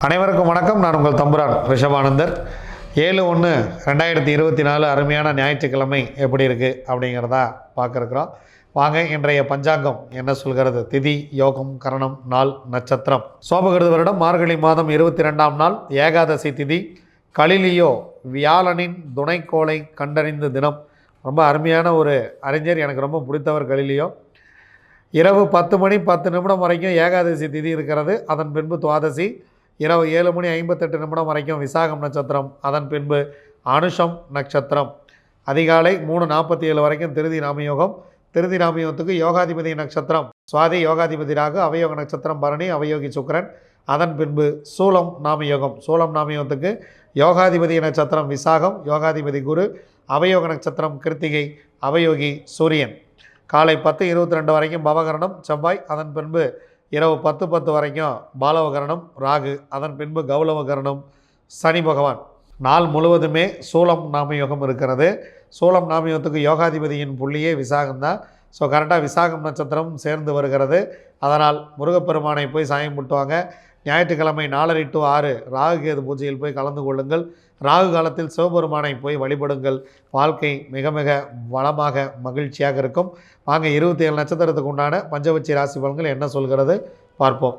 அனைவருக்கும் வணக்கம். நான் உங்கள் தம்புரான் ரிஷபானந்தர். ஏழு ஒன்று ரெண்டாயிரத்தி இருபத்தி நாலு அருமையான ஞாயிற்றுக்கிழமை எப்படி இருக்குது அப்படிங்கிறதா பார்க்குறக்குறோம் வாங்க இன்றைய பஞ்சாங்கம் என்ன சொல்கிறது? திதி யோகம் கரணம் நாள் நட்சத்திரம். சோபகிருத வருடம் மார்கழி மாதம் இருபத்தி ரெண்டாம் நாள் ஏகாதசி திதி. கலிலியோ வியாழனின் துணைக்கோளை கண்டறிந்த தினம். ரொம்ப அருமையான ஒரு அறிஞர் எனக்கு ரொம்ப பிடித்தவர் கலிலியோ. இரவு பத்து மணி பத்து நிமிடம் வரைக்கும் ஏகாதசி திதி இருக்கிறது. அதன் பின்பு துவாதசி. இரவு ஏழு மணி ஐம்பத்தெட்டு நிமிடம் வரைக்கும் விசாகம் நட்சத்திரம். அதன் பின்பு அனுஷம் நட்சத்திரம். அதிகாலை மூணு நாற்பத்தி ஏழு வரைக்கும் திருதி நாமயோகம். திருதி நாமயோகத்துக்கு யோகாதிபதி நட்சத்திரம். சுவாதி யோகாதிபதி ராகு அவயோக நட்சத்திரம் பரணி அவயோகி சுக்கரன். அதன் பின்பு சூலம் நாமயோகம். சூலம் நாமயோகத்துக்கு யோகாதிபதி நட்சத்திரம் விசாகம் யோகாதிபதி குரு அவயோக நட்சத்திரம் கிருத்திகை அவயோகி சூரியன். காலை பத்து இருபத்தி ரெண்டு வரைக்கும் பவகரணம் செவ்வாய். அதன் பின்பு இரவு பத்து பத்து வரைக்கும் பாலவகரணம் ராகு. அதன் பின்பு கௌலவகரணம் சனி பகவான். நாள் முழுவதுமே சூலம் நாமயோகம் இருக்கிறது. சூலம் நாமியத்துக்கு யோகாதிபதியின் புள்ளியே விசாகம் தான். ஸோ கரெக்டாக விசாகம் நட்சத்திரம் சேர்ந்து வருகிறது. அதனால் முருகப்பெருமானை போய் சாயம் முட்டுவாங்க. ஞாயிற்றுக்கிழமை நாலரை டு ஆறு ராகு கேது பூஜையில் போய் கலந்து கொள்ளுங்கள். ராகு காலத்தில் சிவபெருமானை போய் வழிபடுங்கள். வாழ்க்கை மிக மிக வளமாக மகிழ்ச்சியாக இருக்கும். வாங்க இருபத்தி ஏழு நட்சத்திரத்துக்கு உண்டான பஞ்சவச்சி ராசி பலன்கள் என்ன சொல்கிறது? பார்ப்போம்.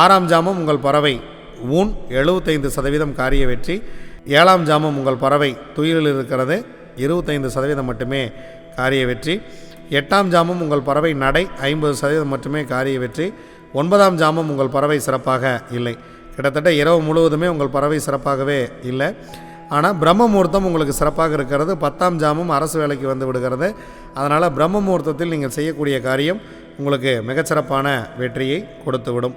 ஆறாம் ஜாமம் உங்கள் பறவை ஊன் எழுபத்தைந்து சதவீதம் காரிய வெற்றி. ஏழாம் ஜாமம் உங்கள் பறவை துயிலில் இருக்கிறது இருபத்தைந்து சதவீதம் மட்டுமே காரிய வெற்றி. எட்டாம் ஜாமம் உங்கள் பறவை நடை ஐம்பது சதவீதம் மட்டுமே காரிய வெற்றி. ஒன்பதாம் ஜாமம் உங்கள் பறவை சிறப்பாக இல்லை. கிட்டத்தட்ட இரவு முழுவதுமே உங்கள் பறவை சிறப்பாகவே இல்லை. ஆனால் பிரம்ம முகூர்த்தம் உங்களுக்கு சிறப்பாக இருக்கிறது. பத்தாம் ஜாமம் அரசு வேலைக்கு வந்து விடுகிறது. அதனால் பிரம்ம முகூர்த்தத்தில் நீங்கள் செய்யக்கூடிய காரியம் உங்களுக்கு மிகச்சிறப்பான வெற்றியை கொடுத்துவிடும்.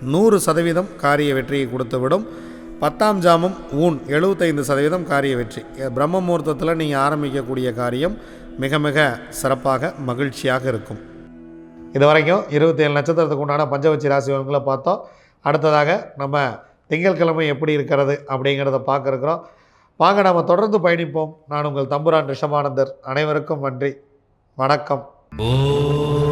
நூறு சதவீதம் காரிய வெற்றியை கொடுத்துவிடும். பத்தாம் ஜாமம் ஊன் எழுபத்தைந்து சதவீதம் காரிய வெற்றி. பிரம்ம முகூர்த்தத்தில் நீங்கள் ஆரம்பிக்கக்கூடிய காரியம் மிக மிக சிறப்பாக மகிழ்ச்சியாக இருக்கும். இது வரைக்கும் நட்சத்திரத்துக்கு உண்டான பஞ்சவச்சி ராசி பார்த்தோம். அடுத்ததாக நம்ம திங்கட்கிழமை எப்படி இருக்கிறது அப்படிங்கிறத பார்க்க வாங்க நம்ம தொடர்ந்து பயணிப்போம். நான் உங்கள் தம்புரான் ரிஷபானந்தர். அனைவருக்கும் நன்றி. வணக்கம். ஓ